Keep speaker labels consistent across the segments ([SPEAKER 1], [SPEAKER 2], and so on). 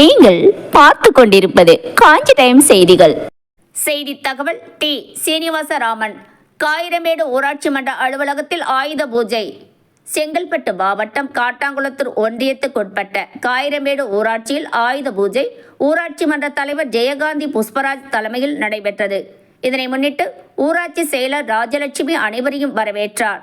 [SPEAKER 1] நீங்கள் பார்த்து கொண்டிருப்பது காஞ்சி டைம் செய்திகள். செய்தி தகவல் டி. சீனிவாசராமன். காயிரமேடு ஊராட்சி மன்ற அலுவலகத்தில் ஆயுத பூஜை. செங்கல்பட்டு மாவட்டம் காட்டாங்குளத்தூர் ஒன்றியத்துக்குட்பட்ட காயிரமேடு ஊராட்சியில் ஆயுத பூஜை ஊராட்சி மன்ற தலைவர் ஜெயகாந்தி புஷ்பராஜ் தலைமையில் நடைபெற்றது. இதனை முன்னிட்டு ஊராட்சி செயலர் ராஜலட்சுமி அனைவரையும் வரவேற்றார்.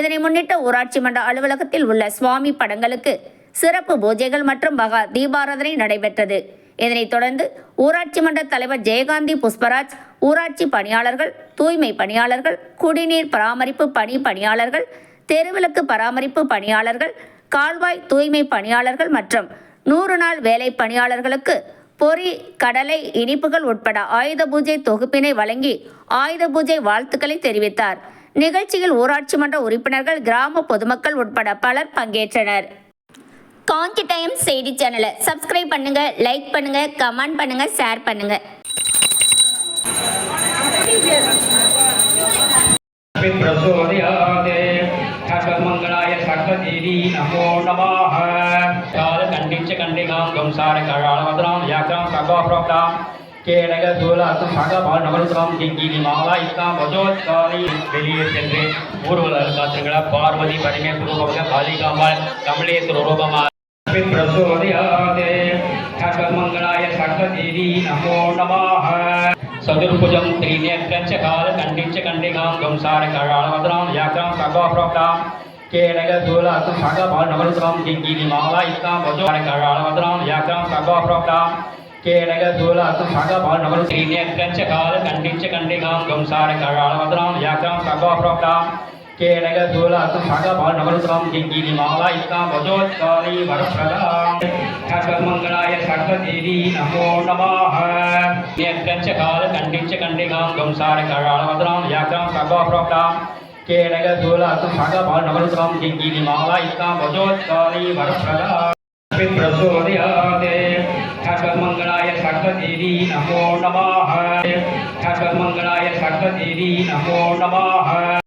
[SPEAKER 1] இதனை முன்னிட்டு ஊராட்சி மன்ற அலுவலகத்தில் உள்ள சுவாமி படங்களுக்கு சிறப்பு பூஜைகள் மற்றும் மகா தீபாராதனை நடைபெற்றது. இதனைத் தொடர்ந்து ஊராட்சி மன்ற தலைவர் ஜெயகாந்தி புஷ்பராஜ் ஊராட்சி பணியாளர்கள் தூய்மை பணியாளர்கள் குடிநீர் பராமரிப்பு பணி பணியாளர்கள் தெருவிளக்கு பராமரிப்பு பணியாளர்கள் கால்வாய் தூய்மை பணியாளர்கள் மற்றும் நூறு நாள் வேலை பணியாளர்களுக்கு பொறி கடலை இனிப்புகள் உட்பட ஆயுத பூஜை தொகுப்பினை வழங்கி ஆயுத பூஜை வாழ்த்துக்களை தெரிவித்தார். நிகழ்ச்சியில் ஊராட்சி மன்ற உறுப்பினர்கள் கிராம பொதுமக்கள் உட்பட பலர் பங்கேற்றனர். காஞ்சி டைம் செய்தி சேனலை. சப்ஸ்கிரைப் பண்ணுங்க லைக் பண்ணுங்க கமெண்ட் பண்ணுங்க ஷேர் பண்ணுங்க.
[SPEAKER 2] பிரசோதயாதே சர்வமங்களாய கம்சார கழாளவதனாம் யாக்கிராம் சர்வாபிரோக்தாம் கேடக சூலாசம் சக பலநவருத்தாம் திங்கினி மாலாயிக்காம் வஜோத்காலி வெளியே சென்று ஊர்வலர் காத்துங்களா பார்வதி பரிமே குருபமாக காளிகாம்பாள் கமலேஸ்வர ரூபமா प्रचोदयात् सकलमङ्गलाय सकलदेवी नमो नमः सदुर्भुजं त्रिनेत्रञ्च कालकण्डिञ्च कण्डिकां कंसारकराळवदनां व्याघ्रां सगोप्रोक्तां केरलदूलासं सगभानवरुद्रां डिङ्गिनिमालायिकां वजोकराळवदनां व्याघ्रां सगोप्रोक्तां केरलदूलासं सगभानवरु त्रिनेत्रञ्च कालकण्डिञ्च कण्डिकां कंसारकराळवदनां व्याघ्रां सगोप्रोक्तां கேடக சூலாசம் சகபால் நவருதாம் ஜெங்கி மாலாயிக்காம் வஜோத்காரி வரப்பிரதாம் சர்வமங்களாய சர்வதேவி நமோ நமாக நேர்கச்ச கால கண்டிச்ச கண்டிகாம் கம்சார கழாளவதராம் யாக்கிராம் சர்வாபிரோக்தாம் கேடக சூலாசம் சகபால் நவருதாம் ஜெங்கி மாலாயிக்காம் வஜோத்காரி வரப்பிரதாம் பிரசோதயாதே சர்வமங்களாய சர்வதேவி நமோ நமாக சர்வமங்களாய சர்வதேவி நமோ நமாக